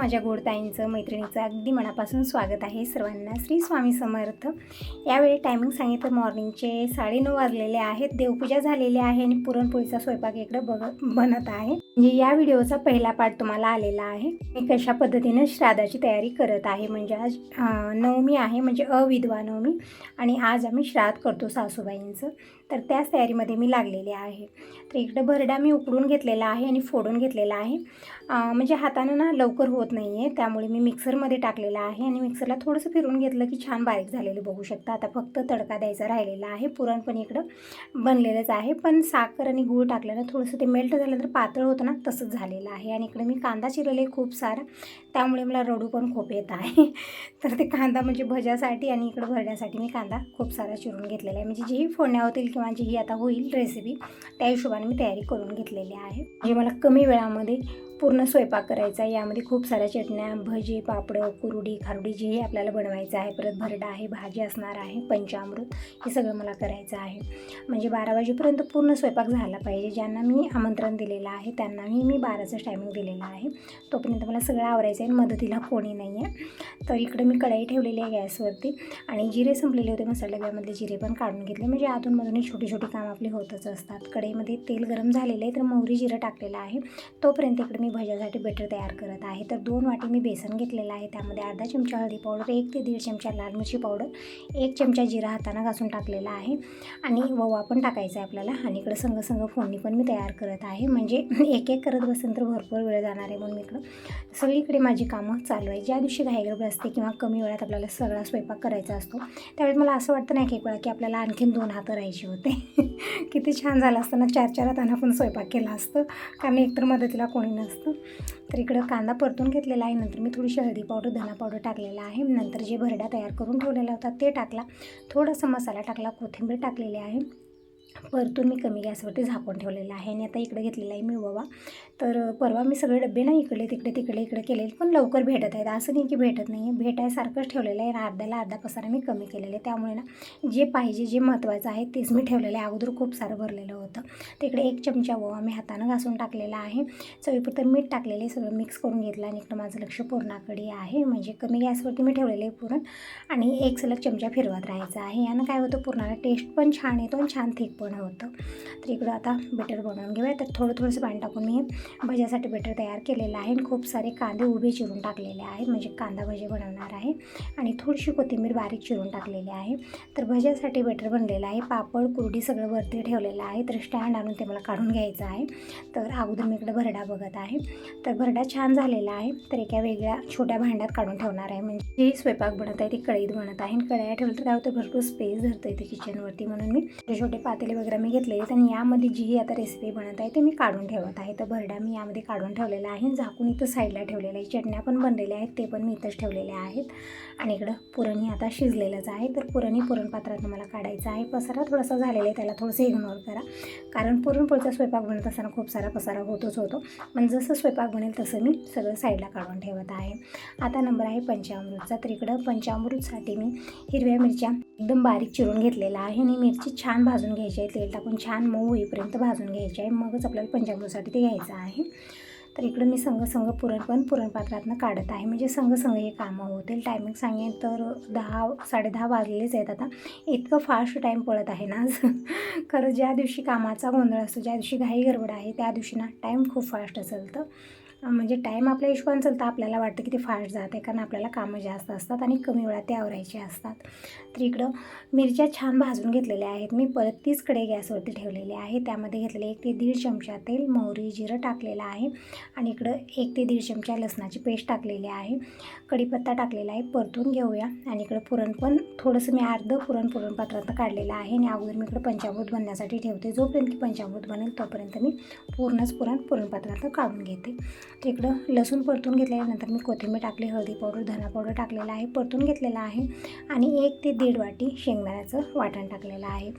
माझ्या गोडताईंचं मैत्रिणीचं अगदी मनापासून स्वागत आहे सर्वांना. श्री स्वामी समर्थ. यावेळी टायमिंग सांगितलं मॉर्निंगचे साडेनऊ वाजलेले आहेत. देवपूजा झालेली आहे आणि पुरणपोळीचा स्वयंपाक इकडं बघ बनत आहे. म्हणजे या व्हिडिओचा पहिला पार्ट तुम्हाला आलेला आहे. मी कशा पद्धतीनं श्राद्धाची तयारी करत आहे? म्हणजे आज नवमी आहे म्हणजे अविधवा नवमी. आणि आज आम्ही श्राद्ध करतो सासूबाईंचं. तर त्याच तयारीमध्ये मी लागलेली आहे. तर इकडं भरडा मी उकडून घेतलेला आहे आणि फोडून घेतलेला आहे. म्हणजे हातानं ना लवकर होत नाही आहे त्यामुळे मी मिक्सरमध्ये टाकलेला आहे आणि मिक्सरला थोडंसं फिरून घेतलं की छान बारीक झालेलं बघू शकता. आता फक्त तडका द्यायचा राहिलेला आहे पुरण पण इकडं बनलेलंच आहे. पण साखर आणि गूळ टाकल्यानं थोडंसं ते मेल्ट झालं तर पातळ होतं ना तसंच झालेलं आहे. आणि इकडे मी कांदा चिरले खूप सारा त्यामुळे मला रडू पण खूप येत आहे. तर ते कांदा म्हणजे भज्यासाठी आणि इकडं भरण्यासाठी मी कांदा खूप सारा चिरून घेतलेला आहे. म्हणजे जेही फोडण्या होतील किंवा माझी ही आता होईल रेसिपी त्या हिशोबाने मी तयारी करून घेतलेली आहे. जे मला कमी वेळामध्ये पूर्ण स्वयंपाक करायचा आहे. यामध्ये खूप साऱ्या चटण्या भजी पापडं कुरुडी खारुडी जेही आपल्याला बनवायचं आहे. परत भरडा आहे भाजी असणार आहे पंचामृत हे सगळं मला करायचं आहे. म्हणजे बारा वाजेपर्यंत पूर्ण स्वयंपाक झाला पाहिजे. ज्यांना मी आमंत्रण दिलेलं आहे त्यांनाही मी बाराचं टायमिंग दिलेलं आहे. तोपर्यंत मला सगळं आवरायचं आहे मदतीला कोणी नाही आहे तर इकडे मी कढाई ठेवलेली आहे गॅसवरती आणि जिरे संपलेले होते मसाला डब्यामधले. जिरे पण काढून घेतले. म्हणजे आतूनमधून छोटी छोटी कामं आपली होतच असतात. कढईमध्ये तेल गरम झालेलं आहे तर मोहरी जिरं टाकलेलं आहे. तोपर्यंत इकडे मी भज्यासाठी बेटर तयार करत आहे. तर दोन वाटी मी बेसन घेतलेलं आहे. त्यामध्ये अर्धा चमचा हळदी पावडर एक ते दीड चमचा लाल मिरची पावडर एक चमचा जिरा हातानं घासून टाकलेला आहे. आणि ववा पण टाकायचा आहे आपल्याला. आणि इकडं संग संग फोडणी पण मी तयार करत आहे. म्हणजे एक एक करत बसेन तर भरपूर वेळ जाणार आहे म्हणून मी इकडं. सगळीकडे माझी कामं चालू आहे ज्या दिवशी घाईगडबड असते किंवा कमी वेळात आपल्याला सगळा स्वयंपाक करायचा असतो त्यावेळेस मला असं वाटतं नाही की एक वेळा की आपल्याला आणखीन दोन हातं राहायचे होते. किती छान झालं असतं ना चार चार हातानं पण स्वयंपाक केला असतं. कारण एकतर मदतीला कोणी नसतं. तर इकडं कांदा परतून घेतलेला आहे. नंतर मी थोडीशी हळदी पावडर धना पावडर टाकलेला आहे. नंतर जे भरडा तयार करून ठेवलेला होता ते टाकला. थोडासा मसाला टाकला. कोथिंबीर टाकलेली आहे. परतून मी कमी गॅसवरती झाकून ठेवलेलं आहे. आणि आता इकडे घेतलेला आहे मी ओवा तर परवा मी सगळे डबे ना इकडे तिकडे तिकडे इकडे केलेले पण लवकर भेटत आहेत. असं नाही की भेटत नाही. आहे भेटायसारखंच ठेवलेलं आहे. आणि अर्ध्याला अर्धा पसारा मी कमी केलेला आहे. त्यामुळे ना जे पाहिजे जे महत्त्वाचं आहे तेच मी ठेवलेलं आहे. अगोदर खूप सारं भरलेलं होतं. तिकडे एक चमचा ओवा मी हातानं घासून टाकलेला आहे. चवीपुरतं मीठ टाकलेले आहे. सगळं मिक्स करून घेतलं आणि इकडं माझं लक्ष पूर्णाकडे आहे. म्हणजे कमी गॅसवरती मी ठेवलेलं आहे पुरण. आणि एक सलग चमचा फिरवत राहायचं आहे. यानं काय होतं? पुरणाला टेस्ट पण छान येतो आणि छान थिक पण होतं. तर इकडं आता बेटर बनवून घेऊया. तर थोडं थोडंसं पाणी टाकून मी भज्यासाठी बेटर तयार केलेलं आहे आणि खूप सारे कांदे उभे चिरून टाकलेले आहेत. म्हणजे कांदा भजे बनवणार आहे आणि थोडीशी कोथिंबीर बारीक चिरून टाकलेली आहे. तर भज्यासाठी बेटर बनलेलं आहे. पापड कुरडी सगळं वरती ठेवलेलं आहे. तर स्टँड आणून ते मला काढून घ्यायचं आहे. तर अगोदर मी इकडं भरडा बघत आहे. तर भरडा छान झालेला आहे. तर एका वेगळ्या छोट्या भांड्यात काढून ठेवणार आहे. म्हणजे जे स्वयंपाक बनत आहे ती कढईत बनत आहे. आणि कढया ठेवलं तर काय होतं? भरपूर स्पेस धरतं इथे किचनवरती म्हणून मी छोटे छोटे पातेले वगैरे मी घेतलेले आहेत आणि यामध्ये जी आता रेसिपी बनत आहे ते मी काढून ठेवत आहे. तर भरडा मी यामध्ये काढून ठेवलेला आहे झाकून इथं साईडला ठेवलेलं आहे. चटण्या पण बनलेल्या आहेत ते पण मी इथंच ठेवलेल्या आहेत. आणि इकडं पुरणही आता शिजलेलंच आहे. तर पुरणही पुरणपात्रातनं मला काढायचं आहे. पसारा थोडासा झालेला आहे त्याला थोडंसं इग्नोर करा. कारण पुरणपोळीचा स्वयंपाक बनत असताना खूप सारा पसारा होतच होतो. पण जसं स्वयंपाक बनेल तसं मी सगळं साईडला काढून ठेवत आहे. आता नंबर आहे पंचामृतचा. तर इकडं पंचामृतसाठी मी हिरव्या मिरच्या एकदम बारीक चिरून घेतलेला आहे आणि मिरची छान भाजून घ्यायची आहे तेल टाकून छान मऊ होईपर्यंत भाजून घ्यायची आहे. मगच आपल्याला पंचामृतसाठी ते घ्यायचं आहे. तर इकडं मी संघ संघ पुरण पण पुरणपात्रातनं काढत आहे. म्हणजे संघ संघ हे कामं होतील टायमिंग सांगेन तर दहा साडेदहा वाजलेलेच आहेत आता. इतकं फास्ट टाईम पळत आहे ना आज. खरं ज्या दिवशी कामाचा गोंधळ असतो ज्या दिवशी घाई गडबड आहे त्या दिवशी ना टाईम खूप फास्ट चालतं म्हणजे टाईम आपल्या हिशोबाने चालतं. आपल्याला वाटतं की ते फास्ट जाते कारण आपल्याला कामं जास्त असतात आणि कमी वेळात ते आवरायचे असतात. तर इकडं मिरच्या छान भाजून घेतलेल्या आहेत. मी परत तीच कडे गॅसवरती ठेवलेले आहे. त्यामध्ये घेतलेले एक ते दीड चमचा तेल मोहरी जिरं टाकलेलं आहे. आणि इकडं एक ते दीड चमचा लसणाची पेस्ट टाकलेली आहे. कढीपत्ता टाकलेला आहे. परतून घेऊया. आणि इकडं पुरण पण थोडंसं मी अर्धं पुरण पुरण पात्रात काढलेलं आहे. आणि अगोदर मी इकडं पंचामृत बनण्यासाठी ठेवते. जोपर्यंत की पंचामृत बनेल तोपर्यंत मी पूर्णच पुरण पुरणपात्रात काढून घेते. तर इकडं लसूण परतून घेतल्यानंतर मी कोथिंबीर टाकली हळदी पावडर धना पावडर टाकलेला आहे परतून घेतलेला आहे. आणि एक ते दीड वाटी शेंगदाण्याचं वाटण टाकलेलं आहे.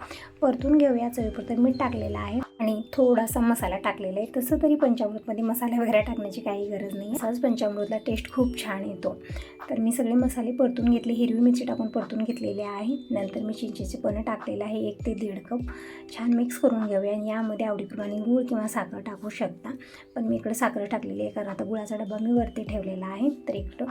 परतून घेऊया चवीपुरतं मीठ टाकलेलं आहे. आणि थोडासा मसाला टाकलेला आहे. तसं तरी पंचामृतमध्ये मसाला मसाले वगैरे टाकण्याची काही गरज नाही. असंच पंचामृतला टेस्ट खूप छान येतो. तर मी सगळे मसाले परतून घेतले. हिरवी मिरची टाकून परतून घेतलेले आहे. नंतर मी चिंचेचे पण टाकलेलं आहे. एक ते दीड कप. छान मिक्स करून घेऊया. आणि यामध्ये आवडीप्रमाणे गूळ किंवा साखर टाकू शकता. पण मी इकडं साखर टाकलेली आहे. कारण आता गुळाचा डबा मी वरती ठेवलेला आहे. तर इकडं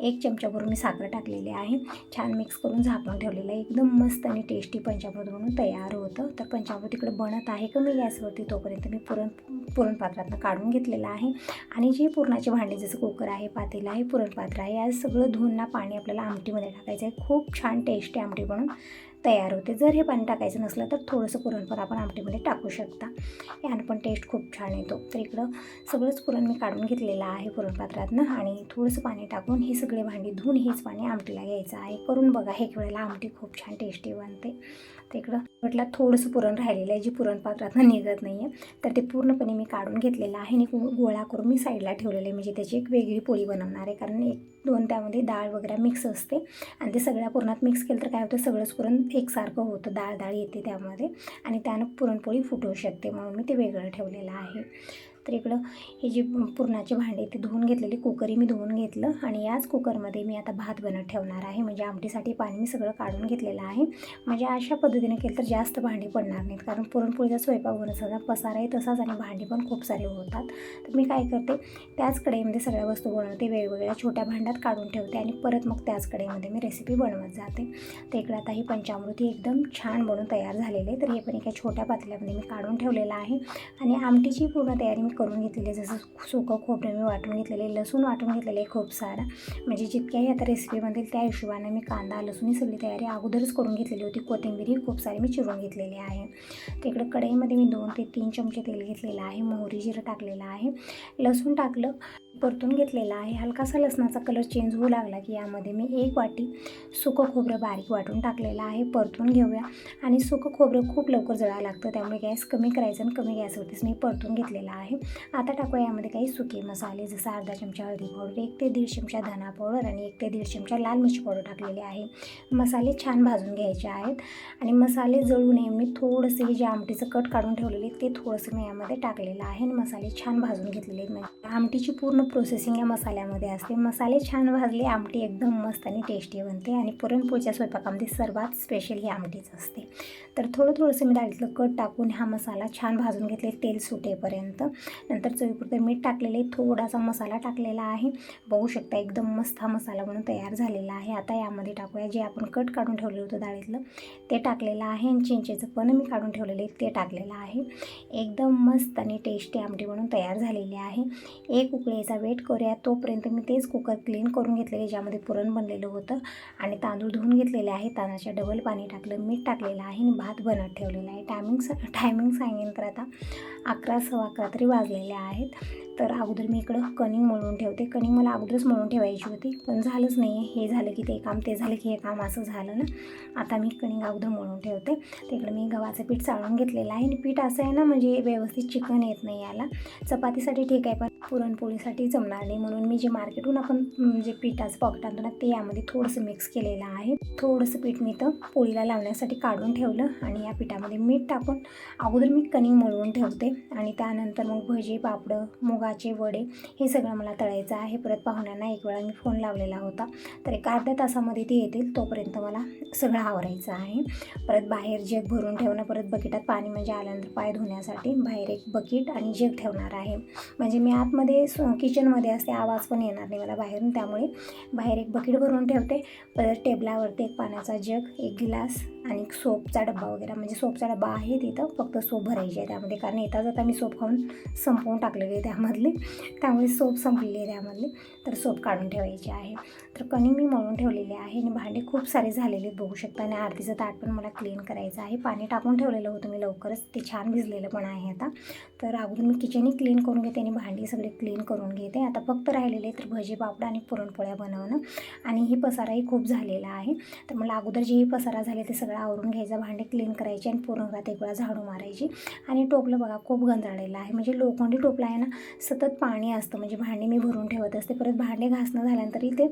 एक चमचाभरून मी साखर टाकलेली आहे. छान मिक्स करून झाकून ठेवलेलं आहे. एकदम मस्त आणि टेस्टी पंचामृत म्हणून तयार होतं. तर पंचामृत इकडं बनत आहे कमी गॅसवरती तोपर्यंत मी पुरण पुरण पात्रातनं काढून घेतलेलं आहे. आणि जे पुरणाचे भांडे जसं कुकर आहे पातेलं आहे पुरणपात्र आहे या सगळं धुवून ना पाणी आपल्याला आमटीमध्ये टाकायचं आहे. खूप छान टेस्टी आमटी बनून तयार होते. जर हे पाणी टाकायचं नसलं तर थोडंसं पुरण पण आपण आमटीमध्ये टाकू शकता. यानं पण टेस्ट खूप छान येतो. तर इकडं सगळंच पुरण मी काढून घेतलेलं आहे पुरणपात्रातनं आणि थोडंसं पाणी टाकून हे सगळे भांडी धुवून हेच पाणी आमटीला घ्यायचं आहे. करून बघा हे वेळेला आमटी खूप छान टेस्टी बनते. तर इकडं म्हटलं थोडंसं पुरण राहिलेलं आहे जी पुरणपात्रातनं निघत नाही आहे तर ते पूर्णपणे मी काढून घेतलेलं आहे आणि गोळा करून मी साईडला ठेवलेलं आहे. म्हणजे त्याची एक वेगळी पोळी बनवणार आहे. कारण एक दोन त्यामध्ये डाळ वगैरे मिक्स असते. आणि ते सगळ्या पुरणात मिक्स केलं तर काय होतं सगळंच पुरण एकसारखं होतं. डाळ डाळ येते त्यामध्ये. आणि त्यानं पुरणपोळी फुटू शकते म्हणून मी ते वेगळं ठेवलेलं आहे. तर इकडं हे जे पुरणाचे भांडे ते धुवून घेतलेले कुकरही मी धुवून घेतलं आणि याच कुकरमध्ये मी आता भात बनत ठेवणार आहे. म्हणजे आमटीसाठी पाणी मी सगळं काढून घेतलेलं आहे. म्हणजे अशा पद्धतीने केलं तर जास्त भांडी पडणार नाहीत. कारण पुरणपोळीचा स्वयंपाक बनत सगळा पसाराही तसाच आणि भांडी पण खूप सारे होतात. तर मी काय करते त्याच कढईमध्ये सगळ्या वस्तू बनवते वेगवेगळ्या छोट्या भांड्यात काढून ठेवते आणि परत मग त्याच कढईमध्ये मी रेसिपी बनवत जाते. तर इकडे आता ही पंचामृती एकदम छान बनून तयार झालेली आहे. तर हे पण एका छोट्या पातल्यामध्ये मी काढून ठेवलेलं आहे. आणि आमटीची पूर्ण तयारी मी करून घेतलेले जसं सुकं खोबरं मी वाटून घेतलेले लसूण वाटून घेतलेलं आहे खूप सारा. म्हणजे जितक्याही आता रेसिपी बनतील त्या हिशोबाने मी कांदा लसूण ही सगळी तयारी अगोदरच करून घेतलेली होती. कोथिंबीरही खूप सारी मी चिरून घेतलेली आहे. तिकडं कढईमध्ये मी दोन ते तीन चमचे तेल घेतलेलं आहे. मोहरी जिरं टाकलेलं आहे. लसूण टाकलं. परतून घेतलेला आहे. हलकासा लसणाचा कलर चेंज होऊ लागला की यामध्ये मी एक वाटी सुकं खोबरं बारीक वाटून टाकलेलं आहे. परतून घेऊया. आणि सुकं खोबरं खूप लवकर जळायला लागतं त्यामुळे गॅस कमी करायचं आणि कमी गॅसवरतीच मी परतून घेतलेला आहे. आता टाकूया यामध्ये काही सुके मसाले जसं अर्धा चमचा हळदी पावडर एक ते दीड चमचा धना पावडर आणि एक ते दीड चमचा लाल मिरची पावडर टाकलेली आहे. मसाले छान भाजून घ्यायचे आहेत. आणि मसाले जळू नये मी थोडंसं हे जे आमटीचं कट काढून ठेवलेले ते थोडंसं मी यामध्ये टाकलेलं आहे आणि मसाले छान भाजून घेतलेले आहेत. म्हणजे आमटीची पूर्ण प्रोसेसिंग या मसाल्यामध्ये असते. मसाले छान भाजले आमटी एकदम मस्त आणि टेस्टी बनते आणि पुरणपोळीच्या स्वयंपाकामध्ये सर्वात स्पेशल ही आमटीच असते. तर थोडं थोडंसं मी डाळीतलं कट टाकून हा मसाला छान भाजून घेतले तेल सुटेपर्यंत. नंतर चवीपुरतं मीठ टाकलेले थोडासा मसाला टाकलेला आहे. बघू शकता एकदम मस्त हा मसाला म्हणून तयार झालेला आहे. आता यामध्ये टाकूया जे आपण कट काढून ठेवलं होतं डाळीतलं ते टाकलेलं आहे आणि चिंचेचं पण मी काढून ठेवलेलं ते टाकलेलं आहे. एकदम मस्त आणि टेस्टी आमटी म्हणून तयार झालेली आहे. एक उकळीचा वेट करूया. तोपर्यंत मी तेच कुकर क्लीन करून घेतलेले ज्यामध्ये पुरण बनलेलं होतं. आणि तांदूळ धुवून घेतलेले आहे. तांदळाच्या डबल पाणी टाकलं मीठ टाकलेलं आहे आणि भात बनत ठेवलेला आहे. टायमिंग टायमिंग सांगेन तर आता अकरा सव्वा अकरा तरी वाजलेले आहेत. तर अगोदर मी इकडं कणिंग मळून ठेवते. कणिंग मला अगोदरच मळून ठेवायची होती पण झालंच नाही हे झालं की ते काम ते झालं की हे काम असं झालं ना. आता मी कणिंग अगोदर मळून ठेवते. तिकडं मी गव्हाचं पीठ चाळून घेतलेलं आहे. आणि पीठ असं आहे ना म्हणजे व्यवस्थित चिकन येत नाही याला. चपातीसाठी ठीक आहे पण पुरणपोळीसाठी जमणार नाही. म्हणून मी जे मार्केटहून आपण जे पिठाचं पॉकेट आणतो ना ते यामध्ये थोडंसं मिक्स केलेलं आहे. थोडंसं पीठ मी तर पोळीला लावण्यासाठी काढून ठेवलं. आणि या पिठामध्ये मीठ टाकून अगोदर मी कणिंग मळवून ठेवते. आणि त्यानंतर मग भजी पापडं मुगाचे वडे हे सगळं मला तळायचं आहे. परत पाहुण्यांना एक वेळा मी फोन लावलेला होता. तर एक अर्ध्या तासामध्ये ते येतील तोपर्यंत मला सगळं आवरायचं आहे. परत बाहेर जग भरून ठेवणं परत बकेटात पाणी म्हणजे आल्यानंतर पाय धुण्यासाठी बाहेर एक बकेट आणि जग ठेवणार आहे. म्हणजे मी आतमध्ये किचनमध्ये असते आवाज पण येणार नाही मला बाहेरून. त्यामुळे बाहेर एक बकेट भरून ठेवते परत टेबलावरती एक पाण्याचा जग एक गिलास आणि सोपचा डब्बा वगैरे म्हणजे सोपचा डब्बा आहे तिथं फक्त सोप भरायची आहे त्यामध्ये. कारण येता जाता मी सोप खाऊन संपवून टाकलेली आहे त्यामधली. त्यामुळे सोप संपलेली आहे त्यामधली. तर सोप काढून ठेवायची आहे. तर कणी मी मळून ठेवलेली आहे आणि भांडे खूप सारे झालेले बघू शकता. आणि आरतीचं ताट पण मला क्लीन करायचं आहे. पाणी टाकून ठेवलेलं होतं मी लवकरच. ते छान भिजलेलं पण आहे आता. तर अगोदर मी किचनही क्लीन करून घेते आणि भांडी सगळे क्लीन करून घेते. आता फक्त राहिलेले तर भजी पापड आणि पुरणपोळ्या बनवणं. आणि हे पसाराही खूप झालेला आहे. तर मला अगोदर जे पसारा झाले ते सगळं आवरून घ्यायचं भांडे क्लीन करायचे आणि पूर्ण एक वेळा झाडू मारायची. आणि टोपलं बघा खूप गंजाळलेलं आहे. म्हणजे लोखंडी टोपलं आहे ना सतत पाणी असतं. म्हणजे भांडे मी भरून ठेवत असते. परत भांडे घासणं झाल्यानंतर ते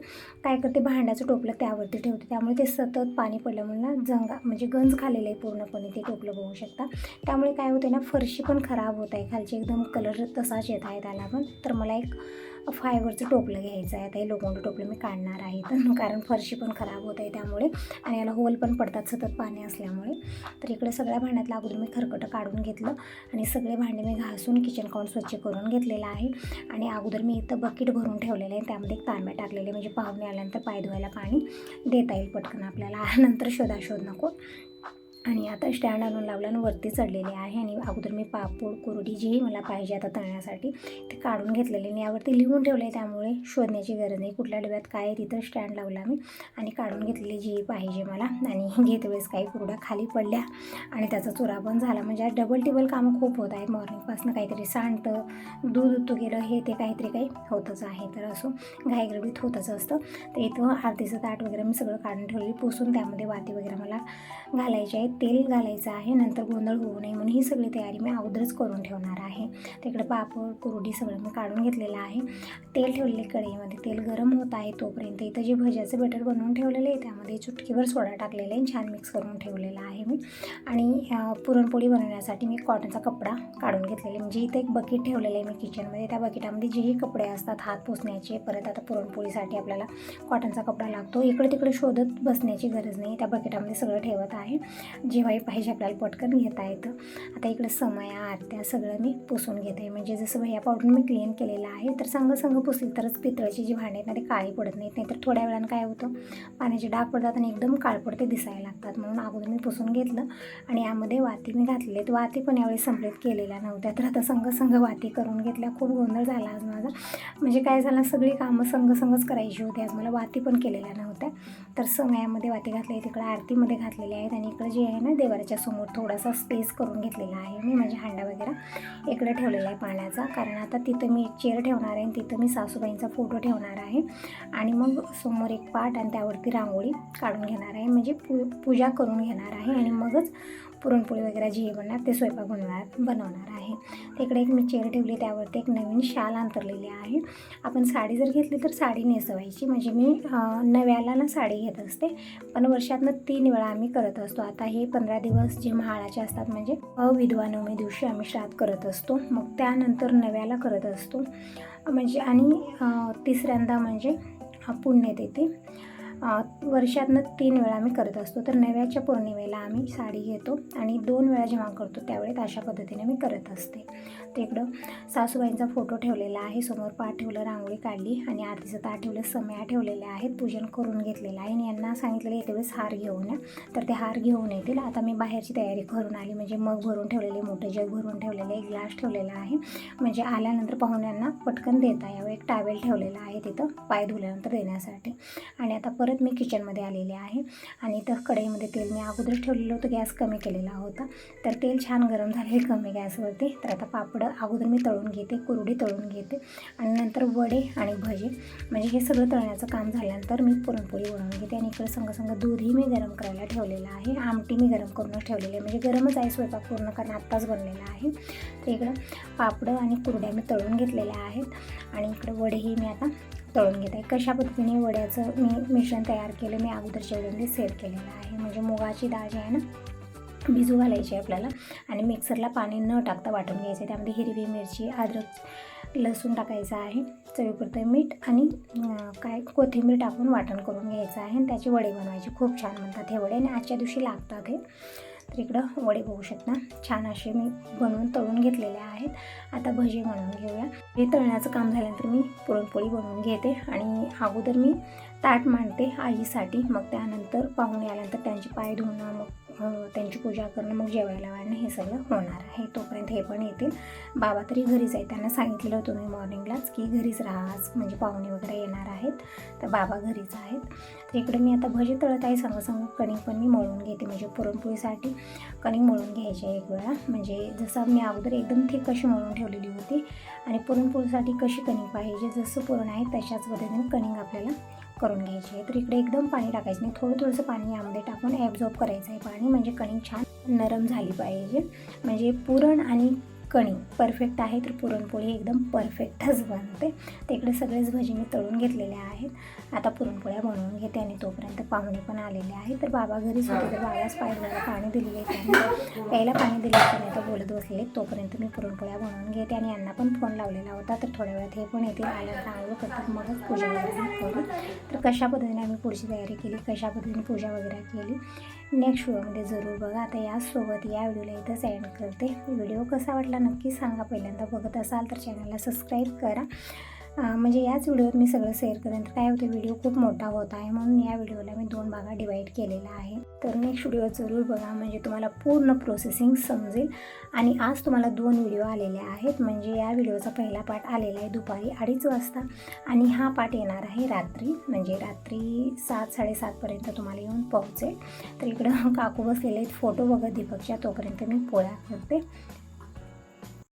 काय करते भांड्याचं टोपलं त्यावरती ठेवते. त्यामुळे ते सतत पाणी पडल्यामुळे ना जंगा म्हणजे गंज खालेलं आहे पूर्णपणे ते टोपलं बघू शकता. त्यामुळे काय होते ना फरशी पण खराब होत आहे खालची. एकदम कलर तसाच येत आहे त्याला पण. तर मला एक फायबरचं टोपलं घ्यायचं आहे आता हे लोखंड टोपलं मी काढणार आहे तर कारण फरशी पण खराब होत आहे त्यामुळे. आणि याला होल पण पडतात सतत पाणी असल्यामुळे. तर इकडे सगळ्या भांड्यातलं अगोदर मी खरकटं काढून घेतलं. आणि सगळे भांडे मी घासून किचन काउंट स्वच्छ करून घेतलेलं आहे. आणि अगोदर मी इथं बकेट भरून ठेवलेलं आहे. त्यामध्ये एक तांब्या टाकलेले म्हणजे पाहुणे आल्यानंतर पाय धुवायला पाणी देता येईल पटकन आपल्याला. नंतर शोधाशोध नको. आणि आता स्टँड आणून लावला आणि वरती चढलेले आहे. आणि अगोदर मी पापूड कुरडी जी मला पाहिजे आता तळण्यासाठी ते काढून घेतलेले आणि यावरती लिहून ठेवले त्यामुळे शोधण्याची गरज नाही. कुठल्या डब्यात काय तिथं स्टँड लावला मी आणि काढून घेतलेली जी पाहिजे मला. आणि घेत वेळेस काही कुरड्या खाली पडल्या आणि त्याचा चुरा पण झाला. म्हणजे आज डबल टिबल कामं खूप होत आहेत मॉर्निंगपासून काहीतरी सांडतं दूध उतू गेलं हे ते काहीतरी काही होतच आहे. तर असो घाईगडबडीत होतच असतं. तर इथं आरतीचं ताट वगैरे मी सगळं काढून ठेवली. पुसून त्यामध्ये वाती वगैरे मला घालायचे आहे तेल घालायचं आहे नंतर गोंधळ होऊ नये म्हणून ही सगळी तयारी मी अगोदरच करून ठेवणार आहे. तिकडे पापड कुरडी सगळं मी काढून घेतलेलं आहे. तेल ठेवलेले कढईमध्ये तेल गरम होत आहे तोपर्यंत इथं जे भज्याचं बेटर बनवून ठेवलेलं आहे त्यामध्ये चुटकीभर सोडा टाकलेला आहे छान मिक्स करून ठेवलेला आहे मी. आणि पुरणपोळी बनवण्यासाठी मी कॉटनचा कपडा काढून घेतलेला म्हणजे इथं एक बकेट ठेवलेलं आहे मी किचनमध्ये त्या बकेटामध्ये जेही कपडे असतात हात पुसण्याचे परत आता पुरणपोळीसाठी आपल्याला कॉटनचा कपडा लागतो. इकडे तिकडे शोधत बसण्याची गरज नाही. त्या बकेटामध्ये सगळं ठेवत आहे. जेव्हाही पाहिजे आपल्याला पटकन घेता येतं. आता इकडं समया आरत्या सगळं मी पुसून घेते. म्हणजे जसं भैया पावडर मी क्लीन केलेलं आहे तर संघ संघ पुसली तरच पितळची जी भांडी आहेत ना ते काळी पडत नाहीत. नाहीतर थोड्या वेळानं काय होतं पाण्याचे डाग पडतात आणि एकदम काळपडते दिसायला लागतात. म्हणून अगोदर मी पुसून घेतलं आणि यामध्ये वाती मी घातलेत आहेत. वाती पण यावेळी संपलेत केलेल्या नव्हत्या. तर आता संघ संघ वाती करून घेतल्या. खूप गोंधळ झाला आज माझा. म्हणजे काय झालं सगळी कामं संघ संघच करायची होती. आज मला वाती पण केलेल्या नव्हत्या. तर समयामध्ये वाती घातले तिकडे आरतीमध्ये घातलेल्या आहेत आणि इकडे जे आहे ना देवाऱ्याच्या समोर थोडासा स्पेस करून घेतलेला आहे मी म्हणजे हांडा वगैरे इकडे ठेवलेला आहे पाण्याचा. कारण आता तिथं मी एक चेअर ठेवणार आहे आणि तिथं मी सासूबाईंचा फोटो ठेवणार आहे. आणि मग समोर एक पाट आणि त्यावरती रांगोळी काढून घेणार आहे. म्हणजे पू पूजा करून घेणार आहे आणि मगच पुरणपोळी वगैरे जे बनणार ते स्वयंपाक बनवणार बनवणार आहे. तिकडे एक मी चेअर ठेवली त्यावरती एक नवीन शाल अंतरलेली आहे. आपण साडी जर घेतली तर साडी नेसवायची. म्हणजे मी नव्याला ना साडी घेत असते. पण वर्षातनं तीन वेळा आम्ही करत असतो. आता हे पंधरा दिवस जे महाळाचे असतात म्हणजे अविधवा नवमी दिवशी आम्ही श्राद्ध करत असतो. मग त्यानंतर नव्याला करत असतो. म्हणजे आणि तिसऱ्यांदा म्हणजे पुण्य देते वर्षातनं तीन वेळा आम्ही करत असतो. तर नव्याच्या पौर्णिमेला आम्ही साडी घेतो आणि दोन वेळा जेव्हा करतो त्यावेळेस अशा पद्धतीने मी करत असते. तिकडं सासूबाईंचा फोटो ठेवलेला आहे. समोर पाठ ठेवलं रांगोळी काढली आणि आरतीचं ताट ठेवलं समया ठेवलेल्या आहेत. पूजन करून घेतलेलं आहे आणि यांना सांगितलेलं येते वेळेस हार घेऊन या. तर ते हार घेऊन येतील. आता मी बाहेरची तयारी करून आली. म्हणजे मग भरून ठेवलेले मोठे जग भरून ठेवलेले एक ग्लास ठेवलेला आहे. म्हणजे आल्यानंतर पाहुण्यांना पटकन देता यावं. एक टावेल ठेवलेला आहे तिथं पाय धुल्यानंतर देण्यासाठी. आणि आता परत मी किचनमध्ये आलेले आहे. आणि इथं कढईमध्ये तेल मी अगोदर ठेवलेलं होतं गॅस कमी केलेला होता. तर तेल छान गरम झाले कमी गॅसवरती. तर आता पापड अगोदर मी तळून घेते कुरडी तळून घेते. आणि नंतर वडे आणि भजे. म्हणजे हे सगळं तळण्याचं काम झाल्यानंतर मी पुरणपोळी बनवून घेते. आणि इकडे संगसंग दूधही मी गरम करायला ठेवलेलं आहे. आमटी मी गरम करूनच ठेवलेली आहे. म्हणजे गरमच आहे स्वयंपाक पूर्ण कारण आत्ताच बनलेला आहे. तर इकडं पापडं आणि कुरड्या मी तळून घेतलेल्या आहेत. आणि इकडं वडेही मी आता तळून घेत. आहे कशा पद्धतीने वड्याचं मी मिश्रण तयार केलं मी अगोदरच्या व्हिडिओमध्ये सेट केलेलं आहे. म्हणजे मुगाची डाळ जी आहे ना भिजू घालायची आहे आपल्याला आणि मिक्सरला पाणी न टाकता वाटून घ्यायचं. आहे त्यामध्ये हिरवी मिरची अद्रक लसूण टाकायचं आहे चवीपुरतं मीठ आणि काय कोथिंबीर टाकून वाटण करून घ्यायचं आहे. आणि त्याचे वडे बनवायचे. खूप छान म्हणतात हे वडे आणि आजच्या दिवशी लागतात हे. तर इकडं वडे बघू शकता. छान असे मी बनवून तळून घेतलेले आहेत. आता भजी बनवून घेऊया. हे तळण्याचं काम झाल्यानंतर मी पुरणपोळी बनवून घेते आणि अगोदर मी ताट मांडते आईसाठी. मग त्यानंतर पाहुणे आल्यानंतर त्यांचे पाय धुणं मग त्यांची पूजा करणं मग जेवायला वाढणं हे सगळं होणार आहे. तोपर्यंत हे पण येतील. बाबा तरी घरीच आहे. त्यांना सांगितलेलं होतं मी मॉर्निंगलाच की घरीच राहा. आज म्हणजे पाहुणे वगैरे येणार आहेत. तर बाबा घरीच आहेत. तर इकडे मी आता भजी तळत आहे. संग संग कणिक पण मी मळून घेते. म्हणजे पुरणपोळीसाठी कणिक मळून घ्यायची आहे एक वेळा. म्हणजे जसं मी अगोदर एकदम थिक कशी मळून ठेवलेली होती. आणि पुरणपोळीसाठी कशी कणिक पाहिजे जसं पुरण आहे तशाच पद्धतीने कणिक आपल्याला करून घ्यायची आहे. तर इकडे एकदम पाणी टाकायचं नाही. थोडं थोडंसं पाणी यामध्ये टाकून ॲब्झॉर्ब करायचं आहे. पाणी म्हणजे कणिक छान नरम झाली पाहिजे. म्हणजे पुरण आणि कणी परफेक्ट आहे तर पुरणपोळी एकदम परफेक्टच बनते. तिकडे इकडे सगळेच भजी मी तळून घेतलेले आहेत. आता पुरणपोळ्या बनवून घेते आणि तोपर्यंत पाहुणे पण आलेले आहेत. तर बाबा घरीच होते तर बाबाच पाहिजे पाणी दिलेले आहे त्यांनी. प्यायला पाणी दिले त्यांनी तर बोलत बसले तोपर्यंत मी पुरणपोळ्या बनवून घेते आणि यांना पण फोन लावलेला होता. तर थोड्या वेळात हे पण येतील. आल्यानंतर आंघोळ करतात. मगच पूजा वगैरे करू. तर कशा पद्धतीने आम्ही पुढची तयारी केली? कशा पद्धतीने पूजा वगैरे केली? नेक्स्ट व्हिडिओमध्ये जरूर बघा. आता याचसोबत या व्हिडिओला इथंच एंड करते. व्हिडिओ कसा वाटला नक्की सांगा. पहिल्यांदा बघत असाल तर चॅनलला सबस्क्राईब करा. म्हणजे याच व्हिडिओत मी सगळं शेअर करेन. तर काय होतं व्हिडिओ खूप मोठा होत आहे. म्हणून या व्हिडिओला मी दोन भागात डिवाईड केलेला आहे. तर नेक्स्ट व्हिडिओ जरूर बघा. म्हणजे तुम्हाला पूर्ण प्रोसेसिंग समजेल. आणि आज तुम्हाला दोन व्हिडिओ आलेले आहेत. म्हणजे या व्हिडिओचा पहिला पार्ट आलेला आहे दुपारी अडीच वाजता. आणि हा पार्ट येणार आहे रात्री. म्हणजे रात्री सात साडेसातपर्यंत तुम्हाला येऊन पोहोचेल. तर इकडं काकू बसलेले आहेत. फोटो बघत दीपकच्या. तोपर्यंत मी पोळ्या करते.